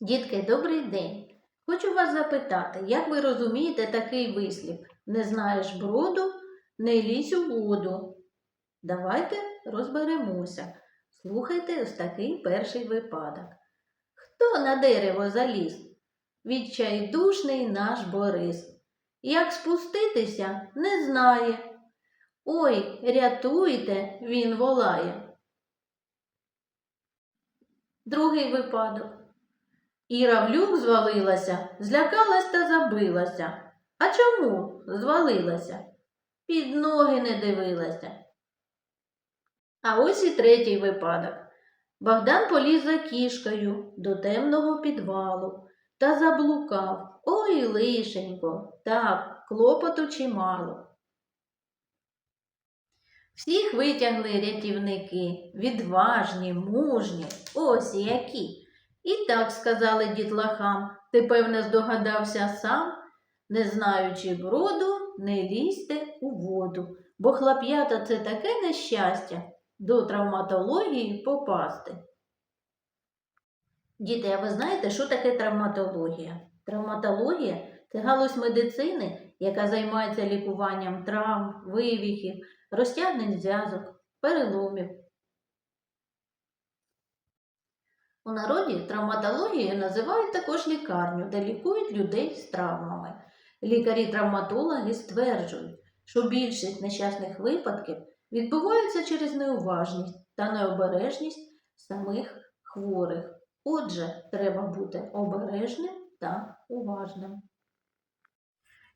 Дітки, добрий день. Хочу вас запитати, як ви розумієте такий вислів? Не знаєш броду, не лізь у воду. Давайте розберемося. Слухайте ось такий перший випадок. Хто на дерево заліз? Відчайдушний наш Борис. Як спуститися, не знає. Ой, рятуйте, він волає. Другий випадок. Іра в люк звалилася, злякалась та забилася. А чому звалилася? Під ноги не дивилася. А ось і третій випадок. Богдан поліз за кішкою до темного підвалу та заблукав. Ой, лишенько, так, клопоту чимало. Всіх витягли рятівники, відважні, мужні, ось які. І так сказали дітлахам, ти, певне, здогадався сам, не знаючи броду, не лізьте у воду, бо хлоп'ята це таке нещастя до травматології попасти. Діти, а ви знаєте, що таке травматологія? Травматологія це галузь медицини, яка займається лікуванням травм, вивіхів, розтягнень зв'язок, переломів. У народі травматологією називають також лікарню, де лікують людей з травмами. Лікарі-травматологи стверджують, що більшість нещасних випадків відбуваються через неуважність та необережність самих хворих. Отже, треба бути обережним та уважним.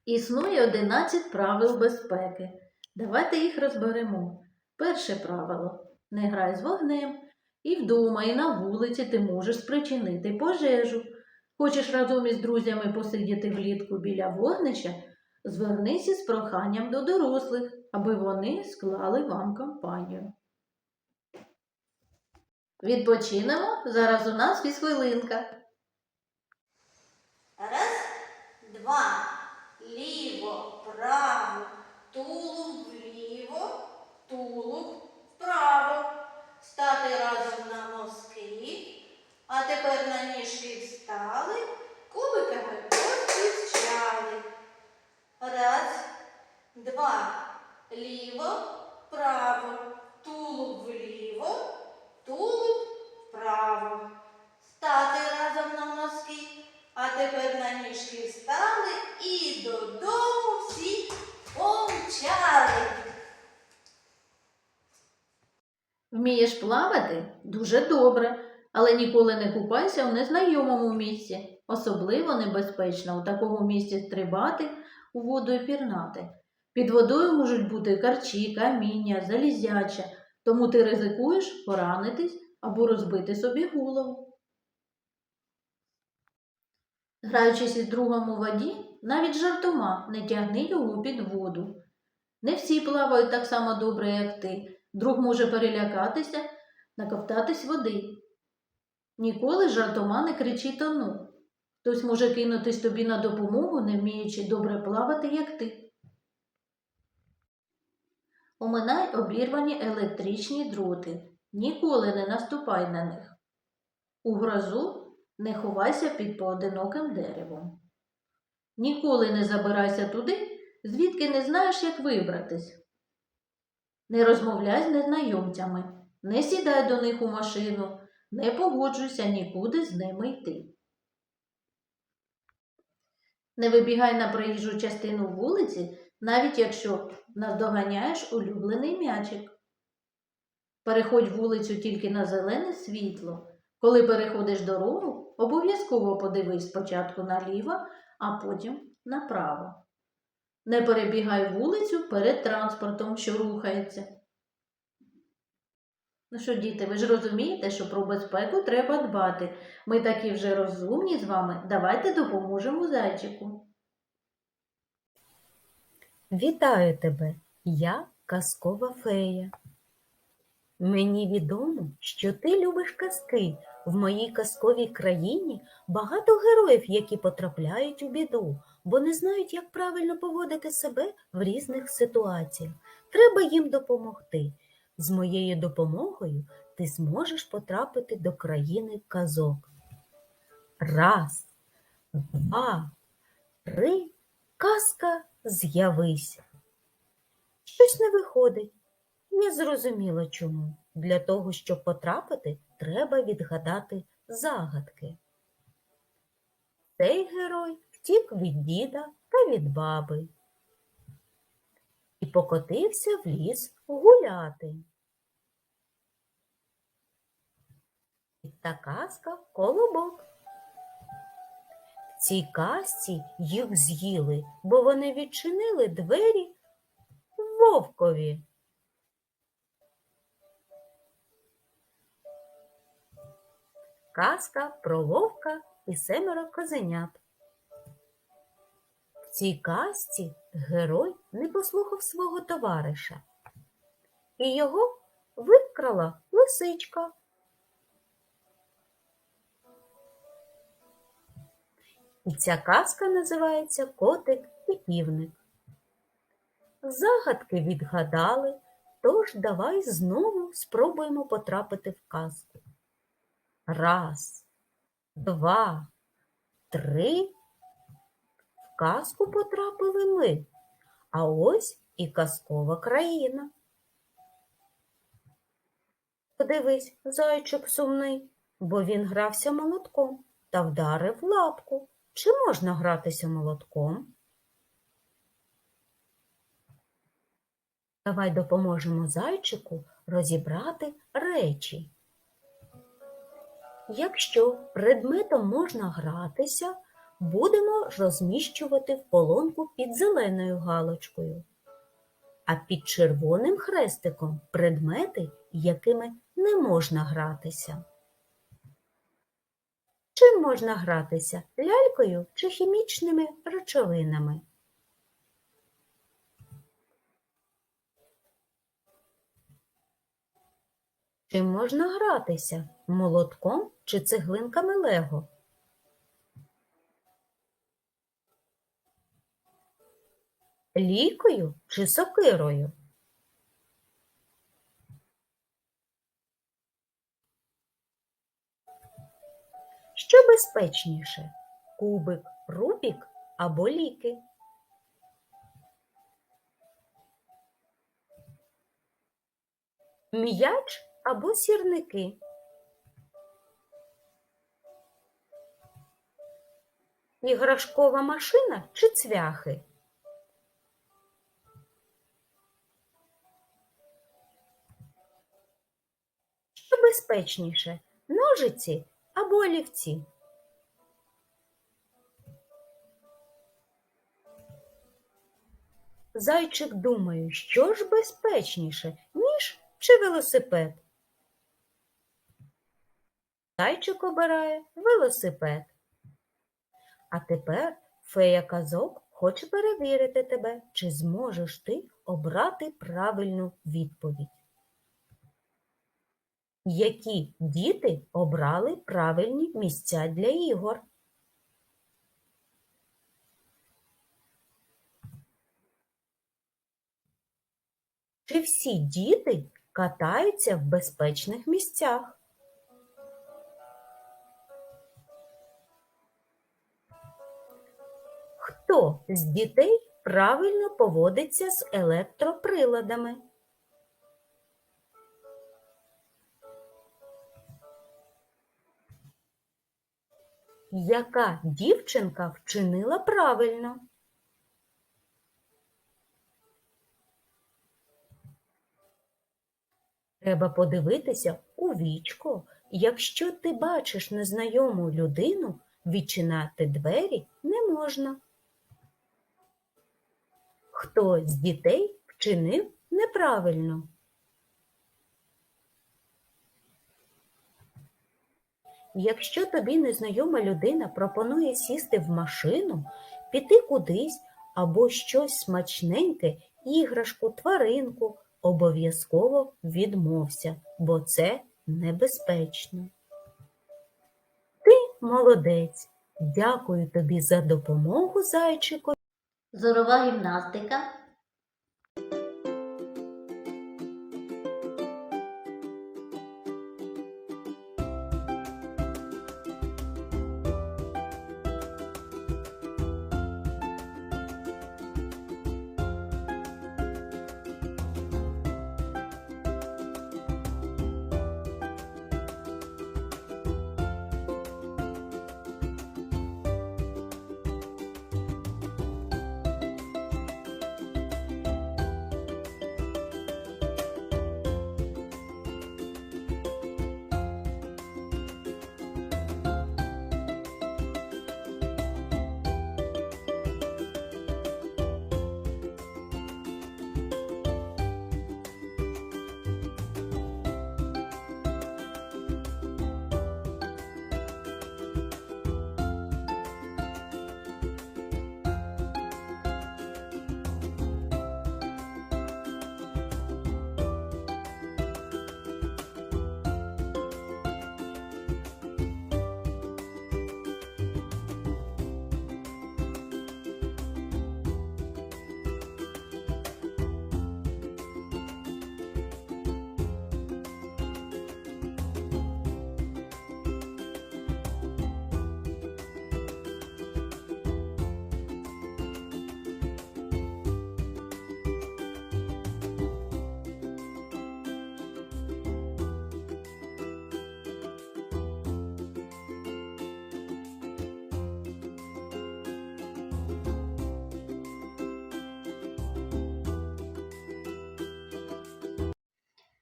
Існує 11 правил безпеки. Давайте їх розберемо. Перше правило не грай з вогнем. І вдома, і на вулиці ти можеш спричинити пожежу. Хочеш разом із друзями посидіти влітку біля вогнища, звернися з проханням до дорослих, аби вони склали вам компанію. Відпочинемо. Зараз у нас фізхвилинка. Раз, два, ліво, право, тулуб вліво, тулуб вправо. Стати разом на носки. А тепер на ніжки встали, кубиками постучали. Раз, два, ліво, право, тулуб вліво, тулуб вправо. Стати разом на носки. А тепер на ніжки встали і додому всі помчали. Вмієш плавати? Дуже добре, але ніколи не купайся у незнайомому місці. Особливо небезпечно у такому місці стрибати у воду і пірнати. Під водою можуть бути карчі, каміння, залізяча, тому ти ризикуєш поранитись або розбити собі голову. Граючись із другом у воді, навіть жартома не тягни його під воду. Не всі плавають так само добре, як ти. Друг може перелякатися, накоптатись води. Ніколи жартома не кричи тону. Хтось може кинутись тобі на допомогу, не вміючи добре плавати, як ти. Оминай обірвані електричні дроти. Ніколи не наступай на них. У грозу не ховайся під поодиноким деревом. Ніколи не забирайся туди, звідки не знаєш, як вибратись. Не розмовляй з незнайомцями, не сідай до них у машину, не погоджуйся нікуди з ними йти. Не вибігай на проїжджу частину вулиці, навіть якщо наздоганяєш улюблений м'ячик. Переходь вулицю тільки на зелене світло. Коли переходиш дорогу, обов'язково подивись спочатку наліво, а потім направо. Не перебігай вулицю перед транспортом, що рухається. Ну що, діти, ви ж розумієте, що про безпеку треба дбати. Ми такі вже розумні з вами. Давайте допоможемо зайчику. Вітаю тебе, я казкова фея. Мені відомо, що ти любиш казки. В моїй казковій країні багато героїв, які потрапляють у біду, бо не знають, як правильно поводити себе в різних ситуаціях. Треба їм допомогти. З моєю допомогою ти зможеш потрапити до країни казок. Раз, два, три. Казка з'явись. Щось не виходить. Не зрозуміло чому. Для того, щоб потрапити, треба відгадати загадки. Цей герой втік від діда та від баби і покотився в ліс гуляти. І та казка колобок. В цій казці їх з'їли, бо вони відчинили двері вовкові. Казка про вовка і семеро козенят. Цій казці герой не послухав свого товариша, і його викрала лисичка. І ця казка називається Котик і півник. Загадки відгадали, тож давай знову спробуємо потрапити в казку. Раз, два, три. Казку потрапили ми, а ось і казкова країна. Подивись, зайчик сумний, бо він грався молотком та вдарив лапку. Чи можна гратися молотком? Давай допоможемо зайчику розібрати речі. Якщо предметом можна гратися, будемо розміщувати в полонку під зеленою галочкою, а під червоним хрестиком предмети, якими не можна гратися. Чим можна гратися лялькою чи хімічними речовинами? Чим можна гратися молотком чи цеглинками Лего? Лікою чи сокирою? Що безпечніше кубик, рубік або ліки? М'яч або сірники? Іграшкова машина чи цвяхи? Що безпечніше ножиці або олівці? Зайчик думає, що ж безпечніше, ніж чи велосипед? Зайчик обирає велосипед. А тепер фея казок хоче перевірити тебе, чи зможеш ти обрати правильну відповідь. Які діти обрали правильні місця для ігор? Чи всі діти катаються в безпечних місцях? Хто з дітей правильно поводиться з електроприладами? Яка дівчинка вчинила правильно? Треба подивитися у вічко. Якщо ти бачиш незнайому людину, відчинати двері не можна. Хто з дітей вчинив неправильно? Якщо тобі незнайома людина пропонує сісти в машину, піти кудись або щось смачненьке, іграшку, тваринку, обов'язково відмовся, бо це небезпечно. Ти молодець. Дякую тобі за допомогу, зайчику. Зорова гімнастика.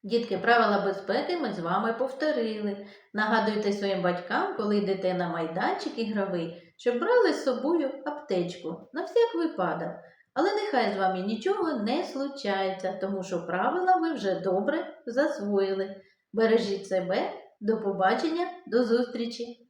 Дітки, правила безпеки ми з вами повторили. Нагадуйте своїм батькам, коли йдете на майданчик ігровий, щоб брали з собою аптечку на всяк випадок. Але нехай з вами нічого не случається, тому що правила ви вже добре засвоїли. Бережіть себе, до побачення, до зустрічі!